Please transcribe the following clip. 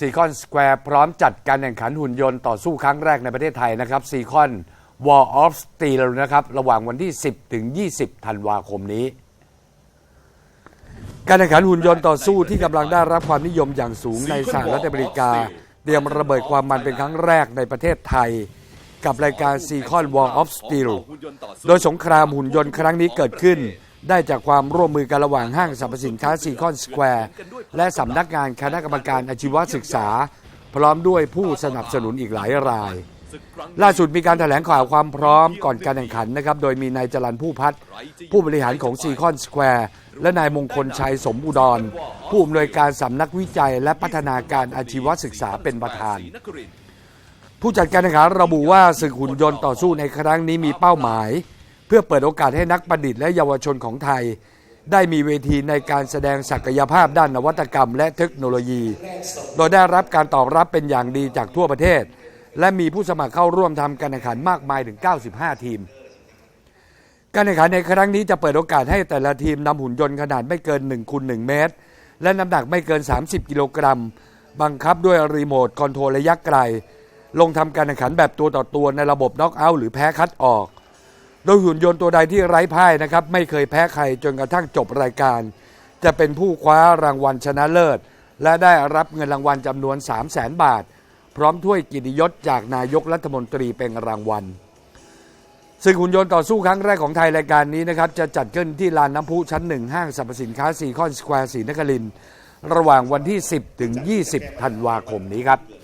ซีคอนสแควร์พร้อมจัดการแข่งขันหุ่นยนต์ต่อสู้ครั้งแรกในประเทศไทยนะครับซีคอน War of Steel นะครับ ระหว่างวันที่ 10 ถึง 20 ธันวาคมนี้ การแข่งขันหุ่นยนต์ต่อสู้ที่กำลังได้รับความนิยมอย่างสูงในสหรัฐอเมริกา เตรียมระเบิดความมันเป็นครั้งแรกในประเทศไทย กับรายการ s e c o n War of Steel โดยสงครามหุ่นยนต์ครั้งนี้เกิดขึ้นได้จากความร่วมมือกันระหว่างห้างสรรพสินค้าซีคอนสแควร์ และสำนักงานคณะกรรมการอาชีวศึกษา พร้อมด้วยผู้สนับสนุนอีกหลายราย ล่าสุดมีการแถลงข่าวความพร้อมก่อนการแข่งขันนะครับ โดยมีนายจรันผู้พัฒน์ผู้บริหารของซีคอนสแควร์และนายมงคลชัยสมอุดร ผู้อำนวยการสำนักวิจัย และพัฒนาการอาชีวศึกษาเป็นประธาน ผู้จัดการแข่งขันระบุว่าศึกหุ่นยนต์ต่อสู้ในครั้งนี้มีเป้าหมาย เพื่อเปิดโอกาสให้นักประดิษฐ์และเยาวชนของไทย ได้มีเวทีในการแสดงศักยภาพด้านนวัตกรรมและเทคโนโลยี โดยได้รับการตอบรับเป็นอย่างดีจากทั่วประเทศ และมีผู้สมัครเข้าร่วมทำการแข่งขันมากมายถึง 95 ทีม การแข่งขันในครั้งนี้จะเปิดโอกาสให้แต่ละทีมนำหุ่นยนต์ขนาดไม่เกิน1คูณ1เมตร และน้ำหนักไม่เกิน 30 กิโลกรัม บังคับด้วยรีโมทคอนโทรลระยะไกล ลงทำการแข่งขันแบบตัวต่อตัวในระบบน็อกเอาท์หรือแพ้คัดออก โดยหุ่นยนต์ตัวใดที่ไร้พ่ายนะครับ ไม่เคยแพ้ใครจนกระทั่งจบรายการ จะเป็นผู้คว้ารางวัลชนะเลิศ และได้รับเงินรางวัลจำนวน 3 0 0แสนบาท พร้อมถ้วยกิติยศจากนายกรัฐมนตรีเป็นรางวัลซึ่งหุ่นยนต์ต่อสู้ครั้งแรกของไทยรายการนี้นะครับ จะจัดขึ้นที่ลานน้ำพุชั้นหนึ่งห้างสรรพสินค้าซีคอนสแควร์ศรีนครินทร์ระหว่างวันที่ 10 ถึง 20 ธันวาคมนี้ครับ